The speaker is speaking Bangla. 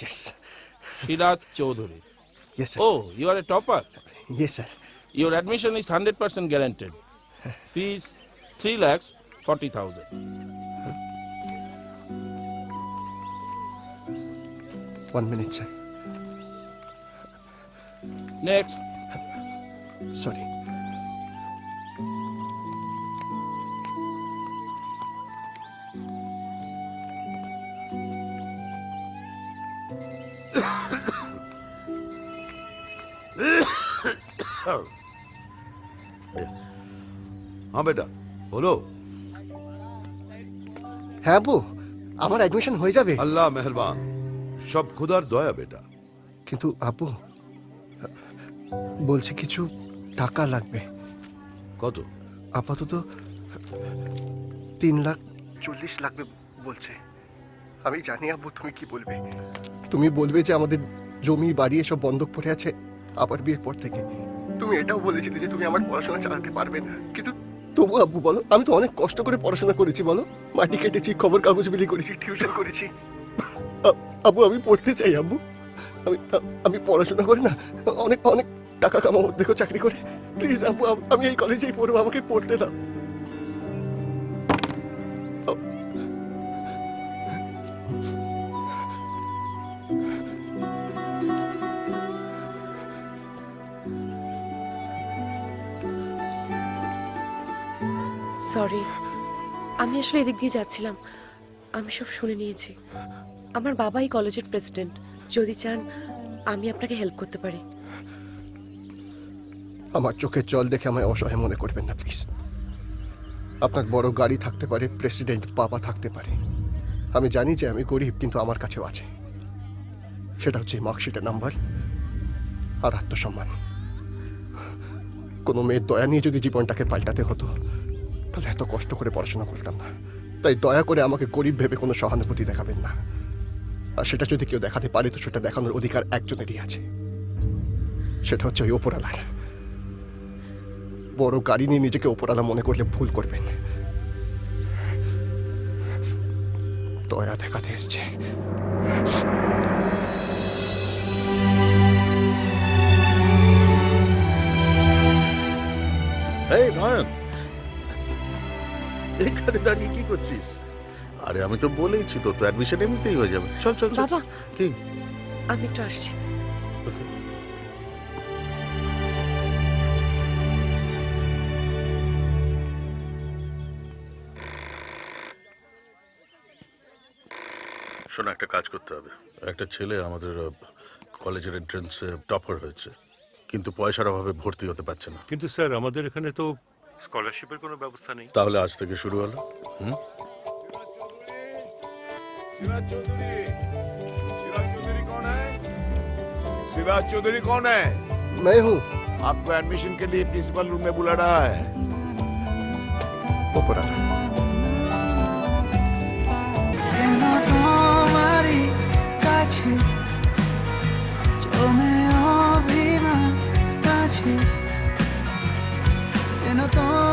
Yes. Siddharth Choudhury. Yes, sir. Oh, you are a topper. Yes, sir. Your admission is 100% guaranteed. Fees 3 lakhs 40,000. One minute, sir. Next. Sorry. হ্যাঁ বেটা হলো হ্যাঁ আব্বু আমার অ্যাডমিশন হয়ে যাবে। আল্লাহ মেহরবান সব খুদার দয়া বেটা। কিন্তু আব্বু বলছে কিছু টাকা লাগবে। কত? আপাতত তিন লাখ চল্লিশ লাগবে বলছে। আমি জানি আব্বু তুমি কি বলবে? তুমি বলবে যে আমাদের জমি বাড়ি এসব বন্ধক পড়ে আছে আবার বিয়ের পর থেকে। তুমি এটাও বলেছিলে যে তুমি আমার পড়াশোনা চালাতে পারবে না। কিন্তু তবু আব্বু বলো আমি তো অনেক কষ্ট করে পড়াশোনা করেছি বলো। মাটি কেটেছি খবর কাগজ বিলি করেছি। টিউশন করেছি। আব্বু আমি পড়তে চাই আব্বু। আমি আমি পড়াশোনা করে না অনেক অনেক টাকা কামাবো দেখো চাকরি করে। প্লিজ আব্বু আমি এই কলেজেই পড়ব আমাকে পড়তে দাও। সরি আমি আসলে এদিক দিয়ে যাচ্ছিলাম। আমি সব শুনে নিয়েছি। আমার বাবাই কলেজের প্রেসিডেন্ট। যদি চান, আমি আপনাকে হেল্প করতে পারি। আমার চোখের জল দেখে আমায় অসহায় মনে করবেন না, প্লিজ। আপনার বড় গাড়ি থাকতে পারে, প্রেসিডেন্ট বাবা থাকতে পারে। আমি জানি যে আমি গরিব, কিন্তু আমার কাছেও আছে। সেটা হচ্ছে মার্কশিটের নাম্বার আর আত্মসম্মান। কোনো মেয়ের দয়া নিয়ে যদি জীবনটাকে পাল্টাতে হতো তাহলে এত কষ্ট করে পড়াশোনা করতাম না। তাই দয়া করে আমাকে গরিব ভেবে কোনো সহানুভূতি দেখাবেন না। আর সেটা যদি কেউ দেখাতে পারে, তো সেটা দেখানোর অধিকার একজনেরই আছে। সেটা হচ্ছে ওই ওপরালার বড় গাড়ি নিয়ে নিজেকে ওপরালা মনে করলে ভুল করবেন। দয়া দেখাতে এসছে। এখানে দাঁড়িয়ে কি করছিস? আরে আমি তো বলেইছি তো তো অ্যাডমিশন এমনিতেই হয়ে যাবে। চল চল চল। বাবা। কি? আমি একটু আসছি। শোনো একটা কাজ করতে হবে। একটা ছেলে আমাদের আহ, কলেজের এন্ট্রান্সে টপার হয়েছে। কিন্তু পয়সার অভাবে ভর্তি হতে পারছে না। কিন্তু স্যার আমাদের এখানে তো স্কলারশিপের কোনো ব্যবস্থা নেই তাহলে আজ থেকে শুরু হলো হুম सिराज चौधरी सिराज चौधरी कौन है सिराज चौधरी कौन है मैं हूँ आपको एडमिशन के लिए प्रिंसिपल रूम में बुला रहा है ওপরালা যেন তোমারই কাছে জমে no